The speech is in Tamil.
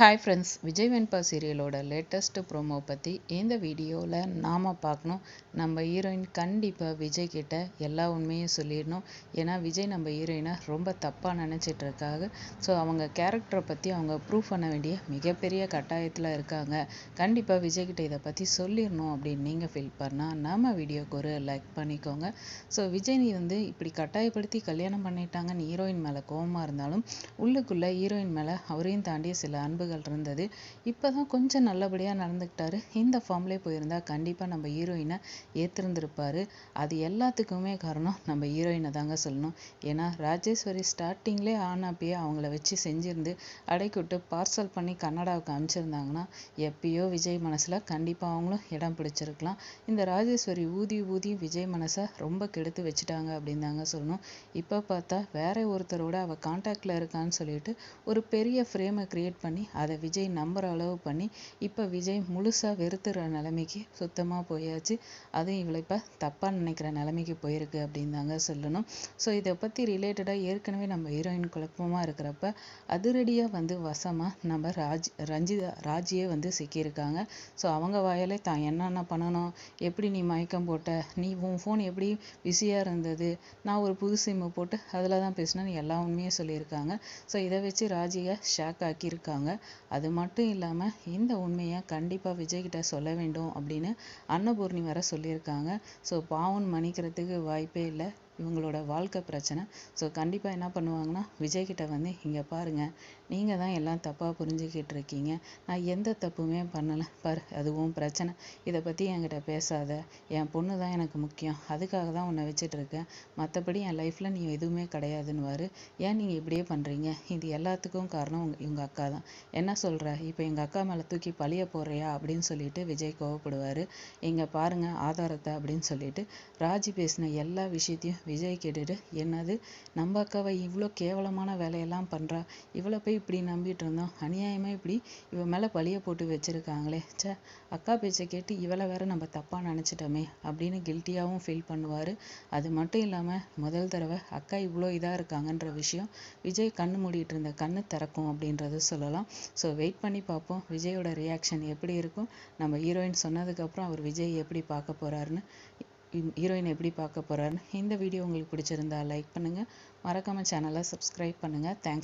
ஹாய் ஃப்ரெண்ட்ஸ் விஜய் வெண்பா சீரியலோட லேட்டஸ்ட் ப்ரோமோ பற்றி இந்த வீடியோவில் நாம் பார்க்கணும். நம்ம ஹீரோயின் கண்டிப்பாக விஜய் கிட்ட எல்லா உண்மையும் சொல்லிடணும். ஏன்னா விஜய் நம்ம ஹீரோயினை ரொம்ப தப்பாக நினச்சிட்டு இருக்காங்க. ஸோ அவங்க கேரக்டரை பற்றி அவங்க ப்ரூவ் பண்ண வேண்டிய மிகப்பெரிய கட்டாயத்தில் இருக்காங்க. கண்டிப்பாக விஜய் கிட்ட இதை பற்றி சொல்லிடணும் அப்படின்னு நீங்கள் ஃபீல் பண்ணால் நம்ம வீடியோக்கு ஒரு லைக் பண்ணிக்கோங்க. ஸோ விஜய் நீ வந்து இப்படி கட்டாயப்படுத்தி கல்யாணம் பண்ணிட்டாங்கன்னு ஹீரோயின் மேலே கோவமாக இருந்தாலும் உள்ளுக்குள்ளே ஹீரோயின் மேலே அவரையும் தாண்டி சில அன்பு அன்புகள் இருந்தது. இப்போ தான் கொஞ்சம் நல்லபடியாக நடந்துக்கிட்டாரு. இந்த ஃபார்ம்லேயே போயிருந்தா கண்டிப்பாக நம்ம ஹீரோயினை ஏற்றிருந்திருப்பார் அது எல்லாத்துக்குமே காரணம் நம்ம ஹீரோயினை தாங்க சொல்லணும். ஏன்னா ராஜேஸ்வரி ஸ்டார்டிங்லேயே ஆனாப்பயே அவங்கள வச்சு செஞ்சிருந்து அடைக்கிட்டு பார்சல் பண்ணி கன்னடாவுக்கு அனுப்பிச்சிருந்தாங்கன்னா எப்பயோ விஜய் மனசில் கண்டிப்பாக அவங்களும் இடம் பிடிச்சிருக்கலாம். இந்த ராஜேஸ்வரி ஊதி ஊதி விஜய் மனசை ரொம்ப கெடுத்து வச்சுட்டாங்க அப்படின்னு தாங்க சொல்லணும். இப்போ பார்த்தா வேற ஒருத்தரோட அவள் கான்டாக்டில் இருக்கான்னு சொல்லிட்டு ஒரு பெரிய ஃப்ரேமை க்ரியேட் பண்ணி அதை விஜய் நம்புற அளவு பண்ணி இப்போ விஜய் முழுசாக வெறுத்துற நிலைமைக்கு சுத்தமாக போயாச்சு. அதுவும் இவளை இப்போ தப்பாக நினைக்கிற நிலைமைக்கு போயிருக்கு அப்படின்னு தாங்க சொல்லணும். ஸோ இதை பற்றி ரிலேட்டடாக ஏற்கனவே நம்ம ஹீரோயின் குழப்பமாக இருக்கிறப்ப அதிரடியாக வந்து வசமாக நம்ம ராஜ் ரஞ்சிதா ராஜியே வந்து சிக்கியிருக்காங்க. ஸோ அவங்க வாயாலே தான் என்னென்ன பண்ணணும்? எப்படி நீ மயக்கம் போட்ட? நீ உன் ஃபோன் எப்படி பிஸியாக இருந்தது? நான் ஒரு புது சிம்மு போட்டு அதில் தான் பேசினேன்னு எல்லா உண்மையும் சொல்லியிருக்காங்க. ஸோ இதை வச்சு ராஜியை ஷாக் ஆக்கியிருக்காங்க. அது மட்டும் இல்லாமல் இந்த உண்மையை கண்டிப்பாக விஜய்கிட்ட சொல்ல வேண்டும் அப்படின்னு அன்னபூர்ணி வர சொல்லியிருக்காங்க. ஸோ பாவன் மன்னிக்கிறதுக்கு வாய்ப்பே இல்லை. இவங்களோட வாழ்க்கை பிரச்சனை. ஸோ கண்டிப்பாக என்ன பண்ணுவாங்கன்னா விஜய்கிட்ட வந்து இங்கே பாருங்கள் நீங்கள் தான் எல்லாம் தப்பாக புரிஞ்சுக்கிட்டு இருக்கீங்க. நான் எந்த தப்புமே பண்ணலை. பாரு அதுவும் பிரச்சனை. இதை பற்றி என்கிட்ட பேசாத. என் பொண்ணு தான் எனக்கு முக்கியம். அதுக்காக தான் உன்னை வச்சுட்டு இருக்கேன் மற்றபடி என் லைஃப்பில் நீ எதுவுமே கிடையாதுன்னுவாரு ஏன் நீங்கள் இப்படியே பண்ணுறீங்க இது எல்லாத்துக்கும் காரணம் உங்க இவங்க அக்கா தான். என்ன சொல்கிற இப்போ எங்கள் அக்கா மேலே தூக்கி பழிய போடுறியா? அப்படின்னு சொல்லிட்டு விஜய் கோவப்படுவார். இங்கே பாருங்கள் ஆதாரத்தை அப்படின்னு சொல்லிட்டு ராஜி பேசின எல்லா விஷயத்தையும் விஜய் கேட்டுட்டு என்னது? நம்ம அக்காவை இவ்வளோ கேவலமான வேலையெல்லாம் பண்ணுறா இவளை போய் இப்படி நம்பிட்டு இருந்தோம். அநியாயமாக இப்படி இவ மேலே பழிய போட்டு வச்சுருக்காங்களே. சே அக்கா பேச்சை கேட்டு இவளை வேற நம்ம தப்பாக நினச்சிட்டோமே அப்படின்னு கில்ட்டியாகவும் ஃபீல் பண்ணுவார். அது மட்டும் இல்லாமல் முதல் தடவை அக்கா இவ்வளோ இதாக இருக்காங்கன்ற விஷயம் விஜய் கண்ணு மூடிட்டு இருந்த கண்ணு திறக்கும் அப்படின்றது சொல்லலாம். ஸோ வெயிட் பண்ணி பார்ப்போம். விஜயோட ரியாக்ஷன் எப்படி இருக்கும்? நம்ம ஹீரோயின் சொன்னதுக்கப்புறம் அவர் விஜய் எப்படி பார்க்க போறாருன்னு ஹீரோயின் எப்படி பார்க்க போகிறாருன்னு இந்த வீடியோ உங்களுக்கு பிடிச்சிருந்தா லைக் பண்ணுங்கள் மறக்காமல் சேனலை சப்ஸ்கிரைப் பண்ணுங்கள் தேங்க்ஸ்